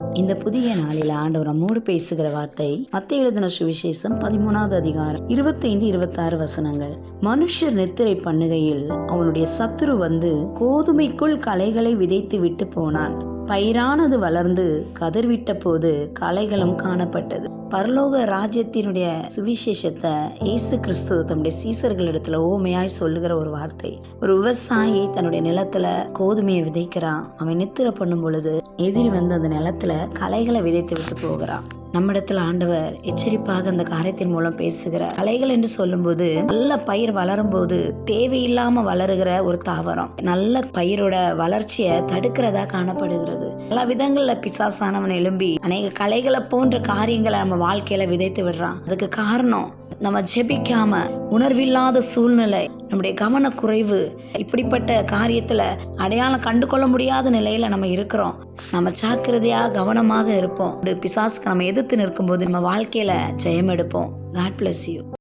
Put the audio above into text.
இந்த புதிய நாளில் ஆண்டவர் நம்மோடு பேசுகிற வார்த்தை மத்திய எழுதின சுவிசேஷம் பதிமூணாவது அதிகாரம் இருபத்தைந்து இருபத்தாறு வசனங்கள். மனுஷர் நித்திரை பண்ணுகையில் அவனுடைய சத்துரு வந்து கோதுமைக்குள் களைகளை விதைத்து விட்டு போனான். பயிரானது வளர்ந்து கதிர்விட்ட போது கலைகளும் காணப்பட்டது. பரலோக ராஜ்யத்தினுடைய சுவிசேஷத்தை இயேசு கிறிஸ்து தன்னுடைய சீசர்களிடத்துல ஓமையாய் சொல்லுகிற ஒரு வார்த்தை. ஒரு விவசாயி தன்னுடைய நிலத்துல கோதுமையை விதைக்கிறான். அவன் நித்திர பண்ணும் பொழுது எதிரி வந்து அந்த நிலத்துல கலைகளை விதைத்து விட்டு போகிறான். நம்மிடத்தில் ஆண்டவர் எச்சரிப்பாக அந்த காரியத்தின் மூலம் பேசுகிறார். கலைகள் என்று சொல்லும்போது நல்ல பயிர் வளரும் போது தேவையில்லாம வளருகிற ஒரு தாவரம். நல்ல பயிரோட வளர்ச்சியை தடுக்கிறதா காணப்படுகிறது. பல விதங்கள்ல பிசாசானவன் எழும்பி அநேக கலைகளை போன்ற காரியங்களை நம்ம வாழ்க்கையில விதைத்து விடுறான். அதுக்கு காரணம் நம்ம ஜெபிக்காம உணர்வில்லாத சூழ்நிலை நம்முடைய கவனக்குறைவு இப்படிப்பட்ட காரியத்தில் அடையாளம் கண்டு கொள்ள முடியாத நிலையில் நம்ம இருக்கிறோம். நம்ம ஜாக்கிரதையாக கவனமாக இருப்போம். ஒரு பிசாசுக்கு நம்ம எதிர்த்து நிற்கும்போது நம்ம வாழ்க்கையில் ஜெயம் எடுப்போம். God bless you